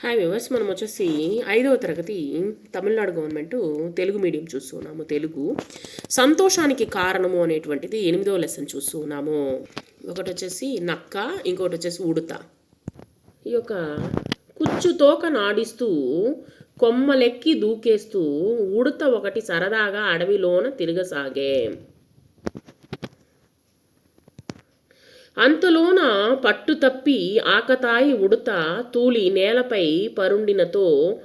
Hi viewers మనం వచ్చేసి ఐదవ తరగతి తమిళనాడు గవర్నమెంట్ తెలుగు మీడియం చూస్తున్నాము తెలుగు సంతోషానికి కారణము అనేటువంటిది ఎనిమిదవ లెసన్ చూస్తున్నాము ఒకటి వచ్చేసి నక్క ఇంకొకటి వచ్చేసి ఉడత. ఈ యొక్క కుచ్చు తోక నాడిస్తూ కొమ్మలెక్కి దూకేస్తూ ఉడత ఒకటి సరదాగా అడవిలోన తిరగసాగే. అంతలోన పట్టు తప్పి ఆకతాయి ఉడత తూలి నేలపై పరుండినతో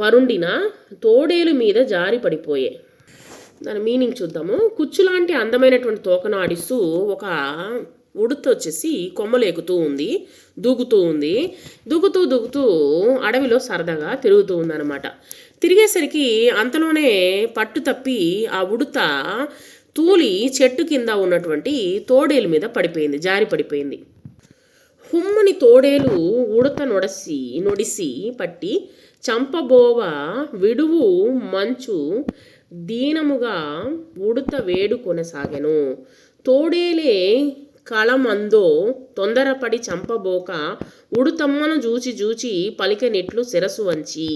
పరుండిన తోడేలు మీద జారి పడిపోయే. దాని మీనింగ్ చూద్దాము. కుచ్చులాంటి అందమైనటువంటి తోకను ఆడిస్తూ ఒక ఉడత వచ్చేసి కొమ్మలేకుతూ ఉంది దూకుతూ ఉంది. దూకుతూ దూకుతూ అడవిలో సరదాగా తిరుగుతూ ఉందన్నమాట. తిరిగేసరికి అంతలోనే పట్టు తప్పి ఆ ఉడత తూలి చెట్టు కింద ఉన్నటువంటి తోడేలు మీద పడిపోయింది జారి పడిపోయింది. హుమ్మని తోడేలు ఉడత నొడసి నొడిసి పట్టి చంపబోవ విడువు మంచు దీనముగా ఉడత వేడు కొనసాగెను. తోడేలే కళమందో తొందరపడి చంపబోక ఉడుతమ్మను జూచి జూచి పలికనెట్లు శిరసు వంచి.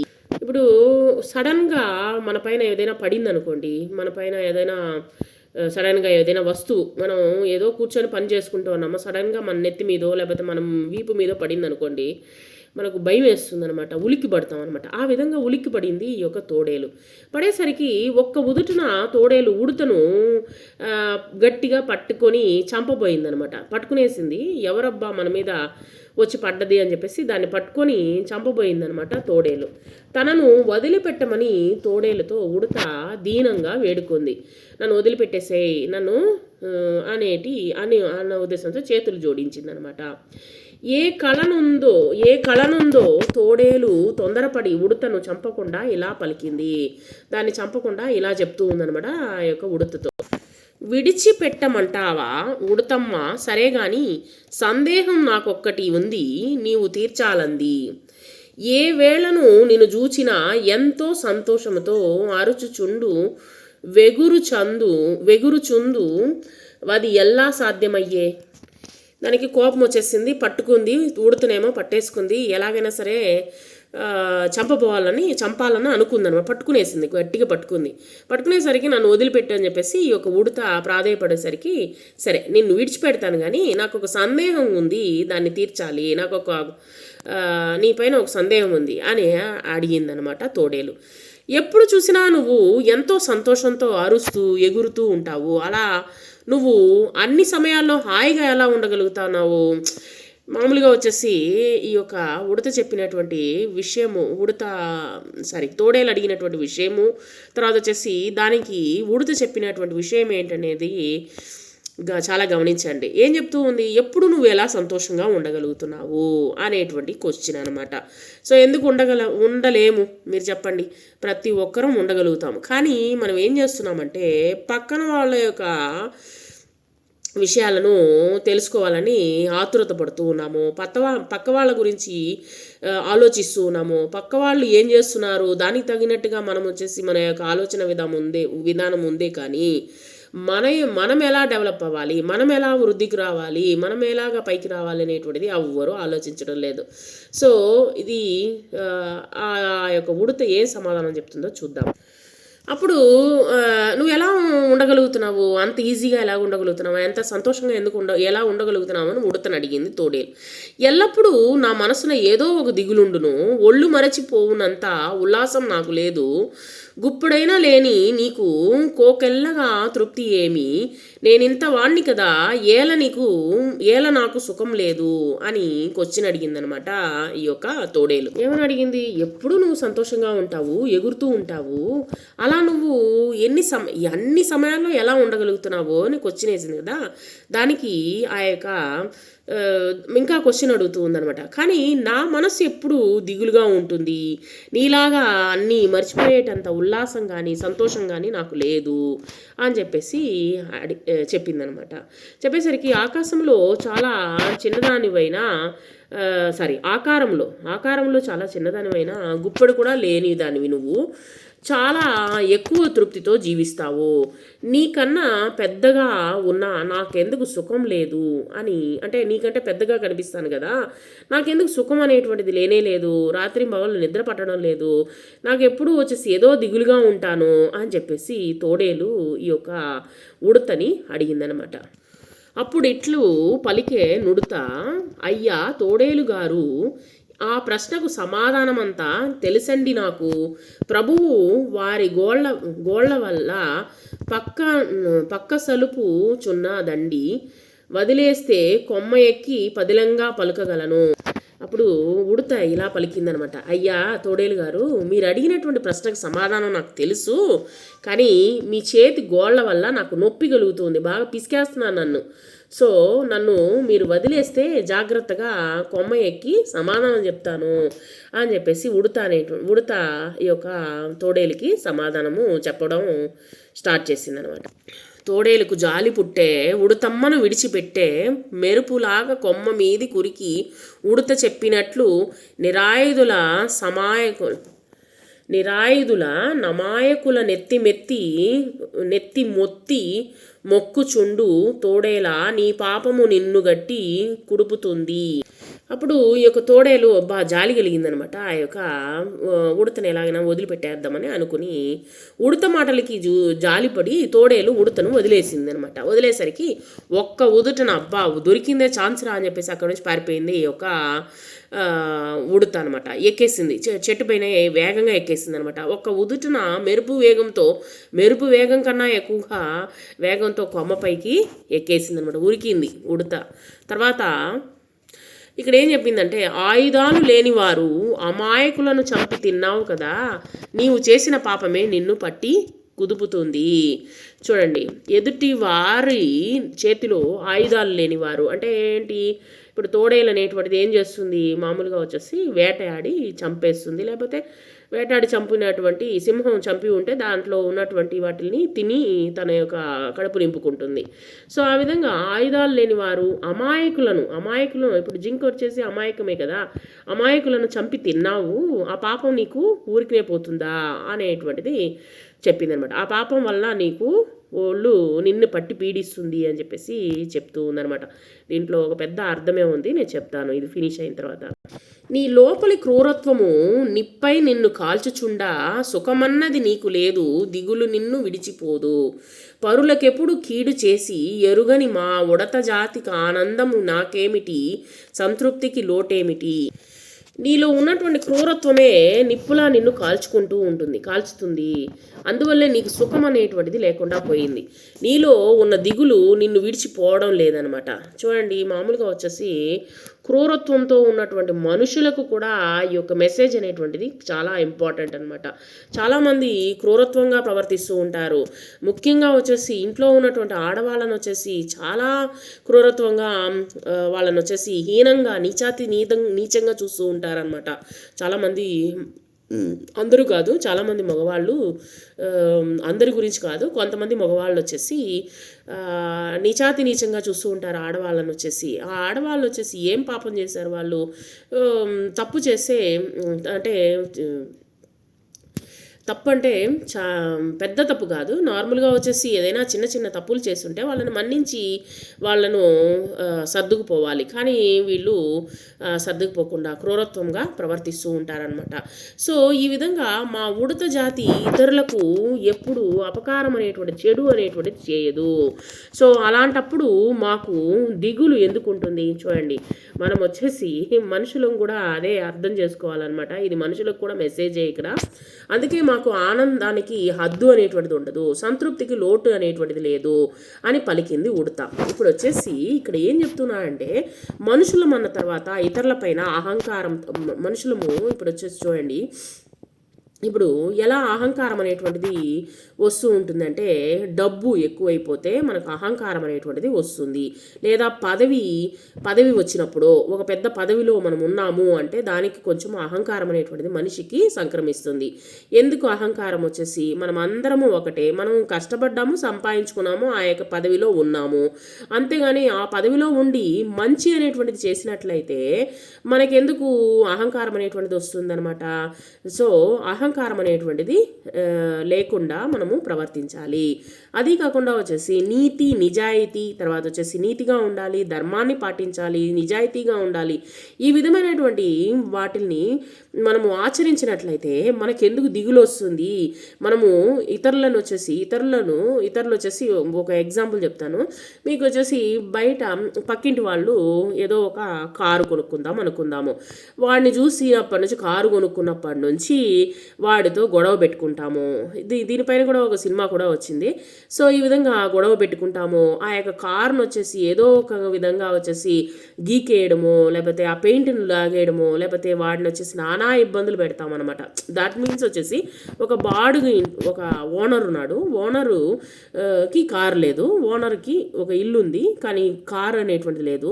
ఇప్పుడు సడన్గా మన పైన ఏదైనా పడింది అనుకోండి మన పైన ఏదైనా సడన్గా ఏదైనా వస్తువు మనం ఏదో కూర్చొని పని చేసుకుంటూ ఉన్నామా? సడన్గా మన నెత్తి మీదో లేకపోతే మనం వీపు మీదో పడింది అనుకోండి మనకు భయం వేస్తుంది అనమాట ఉలిక్కి పడతాం అనమాట ఆ విధంగా ఉలిక్కి పడింది ఈ యొక్క తోడేలు. పడేసరికి ఒక్క ఉదుటున తోడేలు ఉడతను గట్టిగా పట్టుకొని చంపబోయిందనమాట పట్టుకునేసింది ఎవరబ్బా మన మీద వచ్చి పడ్డది అని చెప్పేసి దాన్ని పట్టుకొని చంపబోయిందనమాట తోడేలు. తనను వదిలిపెట్టమని తోడేలతో ఉడత దీనంగా వేడుకుంది. నన్ను వదిలిపెట్టేసేయి నన్ను అనేటి అని అన్న ఉద్దేశంతో చేతులు జోడించిందనమాట ఏ కళనుందో ఏ కళనుందో తోడేలు తొందరపడి ఉడతను చంపకుండా ఇలా పలికింది. దాన్ని చంపకుండా ఇలా చెప్తూ ఉందనమాట ఆ యొక్క ఉడతతో. విడిచిపెట్టమంటావా? ఉడతమ్మ సరే గాని సందేహం నాకొక్కటి ఉంది నీవు తీర్చాలంది. ఏ వేళను నిన్ను చూచినా ఎంతో సంతోషముతో అరుచుచుండు వెగురు చందు వెగురుచుందు అది ఎలా సాధ్యమయ్యే? దానికి కోపం వచ్చేసింది పట్టుకుంది ఊడుతునేమో పట్టేసుకుంది. ఎలాగైనా సరే చంపబోవాలని చంపాలని అనుకుందనమాట. పట్టుకునేసింది గట్టిగా పట్టుకుంది. పట్టుకునేసరికి నన్ను వదిలిపెట్టు అని చెప్పేసి ఈ యొక్క ఉడత ప్రాధేయపడేసరికి సరే నిన్ను విడిచిపెడతాను కానీ నాకు ఒక సందేహం ఉంది దాన్ని తీర్చాలి నాకు ఒక నీ పైన ఒక సందేహం ఉంది అని అడిగిందనమాట తోడేలు. ఎప్పుడు చూసినా నువ్వు ఎంతో సంతోషంతో అరుస్తూ ఎగురుతూ ఉంటావు. అలా నువ్వు అన్ని సమయాల్లో హాయిగా ఎలా ఉండగలుగుతున్నావు? మామూలుగా వచ్చేసి ఈ యొక్క ఉడత చెప్పినటువంటి విషయము ఉడత సారీ తోడేలు అడిగినటువంటి విషయము తర్వాత వచ్చేసి దానికి ఉడత చెప్పినటువంటి విషయం ఏంటనేది చాలా గమనించండి. ఏం చెప్తూ ఉంది? ఎప్పుడు నువ్వు ఎలా సంతోషంగా ఉండగలుగుతున్నావు? అనేటువంటి క్వశ్చన్ అనమాట సో ఎందుకు ఉండగల ఉండలేము? మీరు చెప్పండి. ప్రతి ఒక్కరం ఉండగలుగుతాము. కానీ మనం ఏం చేస్తున్నామంటే పక్కన వాళ్ళ యొక్క విషయాలను తెలుసుకోవాలని ఆతురత పడుతూ ఉన్నాము. పక్కవా పక్క వాళ్ళ గురించి ఆలోచిస్తూ ఉన్నాము. పక్క వాళ్ళు ఏం చేస్తున్నారు? దానికి తగినట్టుగా మనం వచ్చేసి మన యొక్క ఆలోచన విధానం ఉందే విధానం ఉందే కానీ మన మనం ఎలా డెవలప్ అవ్వాలి? మనం ఎలా వృద్ధికి రావాలి? మనం ఎలాగా పైకి రావాలి అనేటువంటిది ఎవ్వరూ ఆలోచించడం లేదు. సో ఇది ఆ, ఆ యొక్క ఉడత ఏ సమాధానం చెప్తుందో చూద్దాం. అప్పుడు నువ్వు ఎలా ఉండగలుగుతున్నావు? అంత ఈజీగా ఎలా ఉండగలుగుతున్నావు? ఎంత సంతోషంగా ఎందుకు ఉండ ఎలా ఉండగలుగుతున్నావు అని ఉడతను అడిగింది తోడేలు. ఎల్లప్పుడూ నా మనసున ఏదో ఒక దిగులుండును ఒళ్ళు మరచిపోవునంత ఉల్లాసం నాకు లేదు. గుప్పుడైనా లేని నీకు కోకెల్లగా తృప్తి ఏమి? నేనింత వాణ్ణి కదా ఏల నీకు ఏల నాకు సుఖం లేదు అని క్వశ్చన్ అడిగిందనమాట ఈ యొక్క తోడేలు. ఏమని అడిగింది? ఎప్పుడు నువ్వు సంతోషంగా ఉంటావు ఎగురుతూ ఉంటావు? అలా నువ్వు ఎన్ని సమ అన్ని సమయాల్లో ఎలా ఉండగలుగుతున్నావు అని క్వశ్చన్ వేసింది కదా. దానికి ఆ యొక్క ఇంకా క్వశ్చన్ అడుగుతూ ఉందనమాట కానీ నా మనసు ఎప్పుడు దిగులుగా ఉంటుంది. నీలాగా అన్నీ మర్చిపోయేటంత ఉల్లాసం కానీ సంతోషం కానీ నాకు లేదు అని చెప్పేసి అడి చెప్పిందనమాట చెప్పేసరికి ఆకాశంలో చాలా చిన్నదానివైన సారీ ఆకారంలో ఆకారంలో చాలా చిన్నదానివైన గుప్పెడు కూడా లేని దానివి నువ్వు. చాలా ఎక్కువ తృప్తితో జీవిస్తావు. నీకన్నా పెద్దగా ఉన్న నాకెందుకు సుఖం లేదు అని అంటే నీకంటే పెద్దగా కనిపిస్తాను కదా. నాకెందుకు సుఖం అనేటువంటిది లేనే లేదు. రాత్రి మగళ్ళు నిద్ర పట్టడం లేదు. నాకు ఎప్పుడూ వచ్చేసి ఏదో దిగులుగా ఉంటాను అని చెప్పేసి తోడేలు ఈ యొక్క ఉడతని అడిగిందనమాట. అప్పుడు ఇట్లు పలికే నుడుత అయ్యా తోడేలు గారు ఆ ప్రశ్నకు సమాధానమంతా తెలుసండి నాకు. ప్రభువు వారి గోళ్ళ గోళ్ళ వల్ల పక్క పక్క సలుపు చున్నదండి. వదిలేస్తే కొమ్మ ఎక్కి పదిలంగా పలుకగలను. అప్పుడు ఉడత ఇలా పలికిందనమాట. అయ్యా తోడేలు గారు మీరు అడిగినటువంటి ప్రశ్నకు సమాధానం నాకు తెలుసు కానీ మీ చేతి గోళ్ళ వల్ల నాకు నొప్పి కలుగుతుంది. బాగా పిసికేస్తున్నాను నన్ను. సో నన్ను మీరు వదిలేస్తే జాగ్రత్తగా కొమ్మ ఎక్కి సమాధానం చెప్తాను అని చెప్పేసి ఉడత అనేటువంటి ఉడత ఈ యొక్క తోడేలుకి సమాధానము చెప్పడం స్టార్ట్ చేసిందనమాట. తోడేలకు జాలి పుట్టే ఉడతమ్మను విడిచిపెట్టే మెరుపులాగా కొమ్మ మీది కురికి ఉడత చెప్పినట్లు నిరాయుధుల సమాయకు నిరాయుధుల నమాయకుల నెత్తి మెత్తి నెత్తి మొత్తి మొక్కుచుండు తోడేలా నీ పాపము నిన్ను గట్టి కుడుపుతుంది. అప్పుడు ఈ యొక్క తోడేలు అబ్బా జాలి కలిగిందనమాట. ఆ యొక్క ఉడతను ఎలాగైనా వదిలిపెట్టేద్దామని అనుకుని ఉడత మాటలకి జూ జాలిపడి తోడేలు ఉడతను వదిలేసింది అనమాట వదిలేసరికి ఒక్క ఉదుటన అబ్బా దొరికిందే ఛాన్స్ రా అని చెప్పేసి అక్కడ నుంచి పారిపోయింది ఈ యొక్క ఉడత అనమాట. ఎక్కేసింది. చె- చెట్టు పైన వేగంగా ఎక్కేసింది అనమాట ఒక్క ఉదుటన మెరుపు వేగంతో మెరుపు వేగం కన్నా ఎక్కువగా వేగంతో కొమ్మపైకి ఎక్కేసింది అనమాట ఉరికింది ఉడత. తర్వాత ఇక్కడ ఏం చెప్పిందంటే ఆయుధాలు లేనివారు అమాయకులను చంపి తిన్నావు కదా నీవు చేసిన పాపమే నిన్ను పట్టి కుదుపుతుంది. చూడండి ఎదుటి వారి చేతిలో ఆయుధాలు లేనివారు అంటే ఏంటి? ఇప్పుడు తోడేలు అనేటువంటిది ఏం చేస్తుంది? మామూలుగా వచ్చేసి వేటయాడి చంపేస్తుంది. లేకపోతే వేటాడి చంపినటువంటి సింహం చంపి ఉంటే దాంట్లో ఉన్నటువంటి వాటిని తిని తన యొక్క కడుపు నింపుకుంటుంది. సో ఆ విధంగా ఆయుధాలు లేని వారు అమాయకులను అమాయకులను ఇప్పుడు జింక్ వచ్చేసి అమాయకమే కదా అమాయకులను చంపి తిన్నావు ఆ పాపం నీకు ఊరికినే పోతుందా అనేటువంటిది చెప్పిందనమాట. ఆ పాపం వల్ల నీకు ఒళ్ళు నిన్ను పట్టి పీడిస్తుంది అని చెప్పేసి చెప్తూ ఉందనమాట. దీంట్లో ఒక పెద్ద అర్థమే ఉంది నేను చెప్తాను. ఇది ఫినిష్ అయిన తర్వాత. నీ లోపలి క్రూరత్వము నిప్పై నిన్ను కాల్చుచుండా సుఖమన్నది నీకు లేదు దిగులు నిన్ను విడిచిపోదు. పరులకెప్పుడు కీడు చేసి ఎరుగని మా ఉడత జాతికి ఆనందము నాకేమిటి సంతృప్తికి లోటేమిటి? నీలో ఉన్నటువంటి క్రూరత్వమే నిప్పులా నిన్ను కాల్చుకుంటూ ఉంటుంది కాల్చుతుంది. అందువల్లే నీకు సుఖం అనేటువంటిది లేకుండా పోయింది. నీలో ఉన్న దిగులు నిన్ను విడిచిపోవడం లేదనమాట. చూడండి మామూలుగా వచ్చేసి క్రూరత్వంతో ఉన్నటువంటి మనుషులకు కూడా ఈ యొక్క మెసేజ్ అనేటువంటిది చాలా ఇంపార్టెంట్ అనమాట చాలామంది క్రూరత్వంగా ప్రవర్తిస్తూ ఉంటారు. ముఖ్యంగా వచ్చేసి ఇంట్లో ఉన్నటువంటి ఆడవాళ్ళను వచ్చేసి చాలా క్రూరత్వంగా వాళ్ళను వాళ్ళని వచ్చేసి హీనంగా నీచాతి నీతం నీచంగా చూస్తూ ఉంటారనమాట చాలామంది అందరూ కాదు చాలామంది మగవాళ్ళు అందరి గురించి కాదు కొంతమంది మగవాళ్ళు వచ్చేసి నీచాతి నీచంగా చూస్తూ ఉంటారు ఆడవాళ్ళని వచ్చేసి. ఆ ఆడవాళ్ళు వచ్చేసి ఏం పాపం చేశారు వాళ్ళు? తప్పు చేస్తే అంటే తప్పు అంటే చా పెద్ద తప్పు కాదు. నార్మల్గా వచ్చేసి ఏదైనా చిన్న చిన్న తప్పులు చేస్తుంటే వాళ్ళని మన్నించి వాళ్ళను సర్దుకుపోవాలి. కానీ వీళ్ళు సర్దుకుపోకుండా క్రూరత్వంగా ప్రవర్తిస్తూ ఉంటారనమాట సో ఈ విధంగా మా ఉడత జాతి ఇతరులకు ఎప్పుడు అపకారం అనేటువంటి చెడు అనేటువంటిది చేయదు. సో అలాంటప్పుడు మాకు దిగులు ఎందుకు ఉంటుంది? చూడండి. మనం వచ్చేసి మనుషులను కూడా అదే అర్థం చేసుకోవాలన్నమాట. ఇది మనుషులకు కూడా మెసేజే ఇక్కడ. అందుకే మాకు ఆనందానికి హద్దు అనేటువంటిది ఉండదు సంతృప్తికి లోటు అనేటువంటిది లేదు అని పలికింది ఉడత. ఇప్పుడు వచ్చేసి ఇక్కడ ఏం చెప్తున్నాడంటే మనుషులం అన్న తర్వాత ఇతరులపైన అహంకారం మనుషులము ఇప్పుడు వచ్చేసి చూడండి ఇప్పుడు ఎలా అహంకారం అనేటువంటిది వస్తూ ఉంటుందంటే డబ్బు ఎక్కువైపోతే మనకు అహంకారం అనేటువంటిది వస్తుంది. లేదా పదవి పదవి వచ్చినప్పుడు ఒక పెద్ద పదవిలో మనం ఉన్నాము అంటే దానికి కొంచెం అహంకారం అనేటువంటిది మనిషికి సంక్రమిస్తుంది. ఎందుకు అహంకారం వచ్చేసి మనం అందరము ఒకటే మనం కష్టపడ్డాము సంపాదించుకున్నాము ఆ యొక్క పదవిలో ఉన్నాము. అంతేగాని ఆ పదవిలో ఉండి మంచి అనేటువంటిది చేసినట్లయితే మనకెందుకు అహంకారం అనేటువంటిది వస్తుందన్నమాట? సో అహం అహంకారం అనేటువంటిది లేకుండా మనము ప్రవర్తించాలి. అది కాకుండా వచ్చేసి నీతి నిజాయితీ తర్వాత వచ్చేసి నీతిగా ఉండాలి ధర్మాన్ని పాటించాలి నిజాయితీగా ఉండాలి. ఈ విధమైనటువంటి వాటిల్ని మనము ఆచరించినట్లయితే మనకెందుకు దిగులు వస్తుంది మనము ఇతరులను వచ్చేసి ఇతరులను ఇతరులు వచ్చేసి ఒక ఎగ్జాంపుల్ చెప్తాను. మీకు వచ్చేసి బయట పక్కింటి వాళ్ళు ఏదో ఒక కారు కొనుక్కుందాం అనుకుందాము. వాడిని చూసి అప్పటి నుంచి కారు కొనుక్కున్నప్పటి నుంచి వాడితో గొడవ పెట్టుకుంటాము. ఇది దీనిపైన కూడా ఒక సినిమా కూడా వచ్చింది. సో ఈ విధంగా గొడవ పెట్టుకుంటాము. ఆ యొక్క కార్ను వచ్చేసి ఏదో ఒక విధంగా వచ్చేసి గీకేయడము లేకపోతే ఆ పెయింట్ని లాగేయడము లేకపోతే వాడిని వచ్చేసి నానా ఇబ్బందులు పెడతాం అనమాట దాట్ మీన్స్ వచ్చేసి ఒక బాడుగు ఒక ఓనర్ ఉన్నాడు. ఓనరు కి కారు లేదు. ఓనర్కి ఒక ఇల్లు ఉంది కానీ కారు అనేటువంటిది లేదు.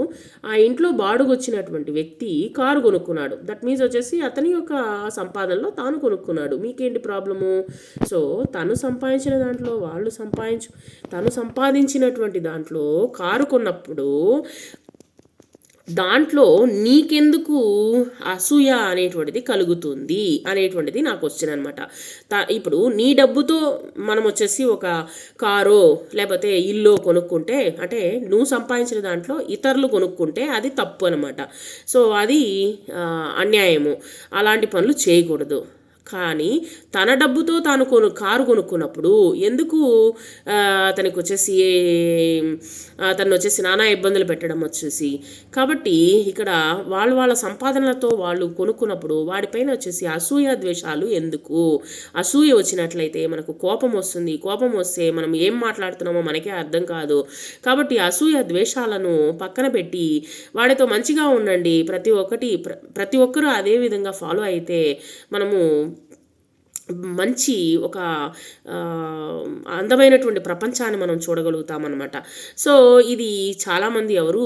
ఆ ఇంట్లో బాడుగు వచ్చినటువంటి వ్యక్తి కారు కొనుక్కున్నాడు. దట్ మీన్స్ వచ్చేసి అతని యొక్క సంపాదనలో తాను కొనుక్కున్నాడు. మీకేంటి ప్రాబ్లము? సో తను సంపాదించిన దాంట్లో వాళ్ళు సంపాదించు తను సంపాదించినటువంటి దాంట్లో కారు కొన్నప్పుడు దాంట్లో నీకెందుకు అసూయ అనేటువంటిది కలుగుతుంది అనేటువంటిది నాకు వచ్చింది అనమాట ఇప్పుడు నీ డబ్బుతో మనం వచ్చేసి ఒక కారో లేకపోతే ఇల్లు కొనుక్కుంటే అంటే నువ్వు సంపాదించిన దాంట్లో ఇతరులు కొనుక్కుంటే అది తప్పు అనమాట సో అది అన్యాయము. అలాంటి పనులు చేయకూడదు. కానీ తన డబ్బుతో తాను కొను కారు కొనుక్కున్నప్పుడు ఎందుకు అతనికి వచ్చేసి అతను వచ్చేసి నానా ఇబ్బందులు పెట్టడం వచ్చేసి కాబట్టి ఇక్కడ వాళ్ళ వాళ్ళ సంపాదనలతో వాళ్ళు కొనుక్కున్నప్పుడు వాడిపైన వచ్చేసి అసూయ ద్వేషాలు ఎందుకు? అసూయ వచ్చినట్లయితే మనకు కోపం వస్తుంది. కోపం వస్తే మనం ఏం మాట్లాడుతున్నామో మనకే అర్థం కాదు. కాబట్టి అసూయ ద్వేషాలను పక్కన పెట్టి వాడితో మంచిగా ఉండండి. ప్రతి ఒక్కటి ప్ర- ప్రతి ఒక్కరూ అదే విధంగా ఫాలో అయితే మనము మంచి ఒక అందమైనటువంటి ప్రపంచాన్ని మనం చూడగలుగుతామన్నమాట. సో ఇది చాలామంది ఎవరు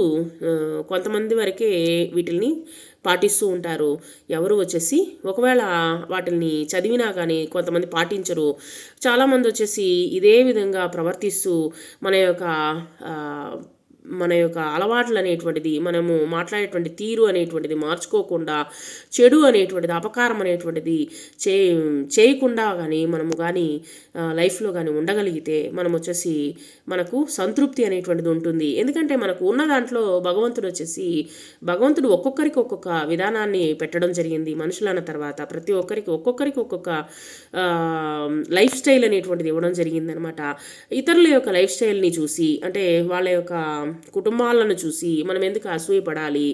కొంతమంది వరకే వీటిల్ని పాటిస్తూ ఉంటారు. ఎవరు వచ్చేసి ఒకవేళ వాటిని చదివినా కానీ కొంతమంది పాటించరు. చాలామంది వచ్చేసి ఇదే విధంగా ప్రవర్తిస్తూ మన యొక్క మన యొక్క అలవాట్లు అనేటువంటిది మనము మాట్లాడేటువంటి తీరు అనేటువంటిది మార్చుకోకుండా చెడు అనేటువంటిది అపకారం అనేటువంటిది చే చేయకుండా కానీ మనము కానీ లైఫ్లో కానీ ఉండగలిగితే మనం వచ్చేసి మనకు సంతృప్తి అనేటువంటిది ఉంటుంది. ఎందుకంటే మనకు ఉన్న దాంట్లో భగవంతుడు వచ్చేసి భగవంతుడు ఒక్కొక్కరికి ఒక్కొక్క విధానాన్ని పెట్టడం జరిగింది. మనుషులన్న తర్వాత ప్రతి ఒక్కరికి ఒక్కొక్కరికి ఒక్కొక్క లైఫ్ స్టైల్ అనేటువంటిది ఇవ్వడం జరిగిందనమాట. ఇతరుల యొక్క లైఫ్ స్టైల్ని చూసి అంటే వాళ్ళ యొక్క కుటుంబాలను చూసి మనం ఎందుకు అసూయపడాలి?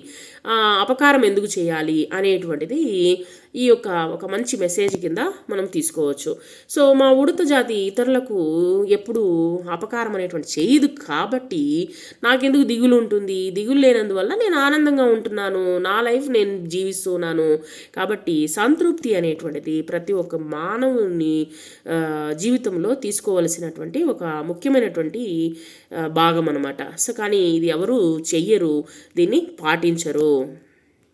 అపకారం ఎందుకు చేయాలి? అనేటువంటిది ఈ యొక్క ఒక మంచి మెసేజ్ కింద మనం తీసుకోవచ్చు. సో మా ఉడత జాతి ఇతరులకు ఎప్పుడు అపకారం అనేటువంటి చేయదు కాబట్టి నాకెందుకు దిగులు ఉంటుంది? దిగులు లేనందువల్ల నేను ఆనందంగా ఉంటున్నాను. నా లైఫ్ నేను జీవిస్తున్నాను. కాబట్టి సంతృప్తి అనేటువంటిది ప్రతి ఒక్క మానవుని జీవితంలో తీసుకోవలసినటువంటి ఒక ముఖ్యమైనటువంటి భాగం అనమాట సో కానీ ఇది ఎవరు చెయ్యరు. దీన్ని పాటించరు.